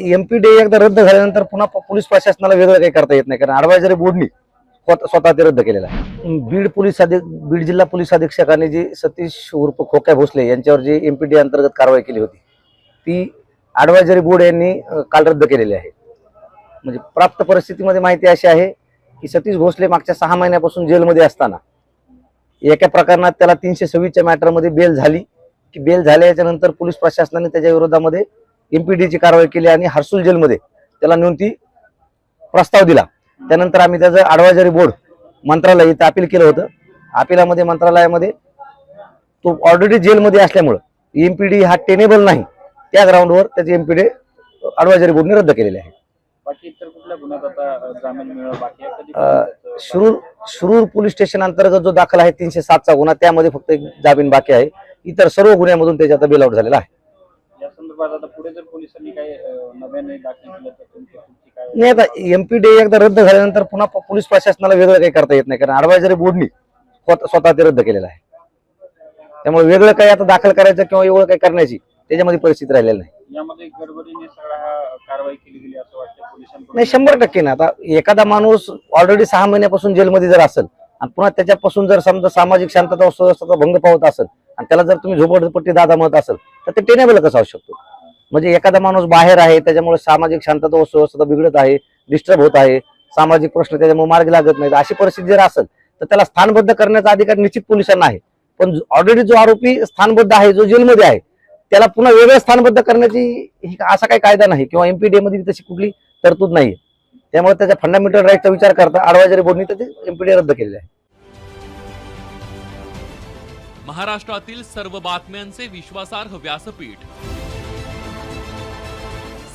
MPD एकदा रद्द झाल्यानंतर पुन्हा पोलीस प्रशासनाला वेगळं काही करता येत नाही कारण अडवायझरी बोर्डनी स्वतः स्वतः ते रद्द केलेला आहे. बीड पोलीस अधीक बीड जिल्हा पोलीस अधीक्षकांनी जी सतीश उर्फ खोक्या भोसले यांच्यावर जी एमपीडी अंतर्गत कारवाई केली होती ती अडवायझरी बोर्ड यांनी काल रद्द केलेली आहे. म्हणजे प्राप्त परिस्थितीमध्ये माहिती अशी आहे की सतीश भोसले मागच्या सहा महिन्यापासून जेलमध्ये असताना एका प्रकरणात त्याला तीनशे सव्वीसच्या मॅटरमध्ये बेल झाली. की बेल झाल्याच्यानंतर पोलीस प्रशासनाने त्याच्या विरोधामध्ये एमपीडीची कारवाई केली आणि हर्सुल जेलमध्ये त्याला नेऊन ती प्रस्ताव दिला. त्यानंतर आम्ही त्याचं अडवायझरी बोर्ड मंत्रालय इथं अपील केलं होतं. अपिलामध्ये मंत्रालयामध्ये तो ऑलरेडी जेलमध्ये असल्यामुळं एमपीडी हा टेनेबल नाही. त्या ग्राउंडवर त्याची एमपीडी अडवायझरी बोर्डने रद्द केलेली आहे. शिरूर शिरूर पोलीस स्टेशन अंतर्गत जो दाखल आहे तीनशे सातचा गुन्हा त्यामध्ये फक्त एक जामीन बाकी आहे. इतर सर्व गुन्ह्यामधून त्याच्या आता बेल आउट झालेला आहे. संदर्भात आता पुढे जर पोलिसांनी काही अ, नव्याने दाखल केलं तर तुमची पुढची काय नाही आता एमपीडी एकदा रद्द झाल्यानंतर पुन्हा प- पोलीस प्रशासनाला वेगळं काही करता येत नाही. कारण अडवायझरी बोर्डनी स्वतः स्वतः ते रद्द केलेलं आहे. त्यामुळे वेगळं काही आता दाखल करायचं किंवा एवढं काही करण्याची त्याच्यामध्ये परिस्थिती राहिलेली नाही. यामध्ये गडबडीने सगळा हा कारवाई केली गेली असं वाटतं पोलिसांकडून? नाही शंभर टक्के ना आता एखादा माणूस ऑलरेडी सहा महिन्यापासून जेलमध्ये जर असेल आणि पुन्हा त्याच्यापासून जर समजा सामाजिक शांतता सुव्यवस्थेचा भंग पावत असेल आणि त्याला जर तुम्ही झोपडपट्टी दादा म्हणत असेल तर ते टेनेबल कसं असू शकतो? म्हणजे एखादा माणूस बाहेर आहे त्याच्यामुळे सामाजिक शांतता व सुव्यवस्था बिघडत आहे डिस्टर्ब होत आहे सामाजिक प्रश्न त्याच्यामुळे मार्गी लागत नाहीत. अशी परिस्थिती जर असेल तर त्याला स्थानबद्ध करण्याचा अधिकार निश्चित पोलिसांना आहे. पण ऑलरेडी जो आरोपी स्थानबद्ध आहे जो जेलमध्ये आहे त्याला पुन्हा वेगळं स्थानबद्ध करण्याची ही- असा काही कायदा नाही किंवा एमपीडी मध्ये तशी कुठली तरतूद नाही त्यामुळे त्याच्या फंडामेंटल राईटचा विचार करता अडवायझरी बोर्डनी ते एमपीडी रद्द केलेले आहे. महाराष्ट्रातील सर्व बातम्यांचे विश्वासार्ह व्यासपीठ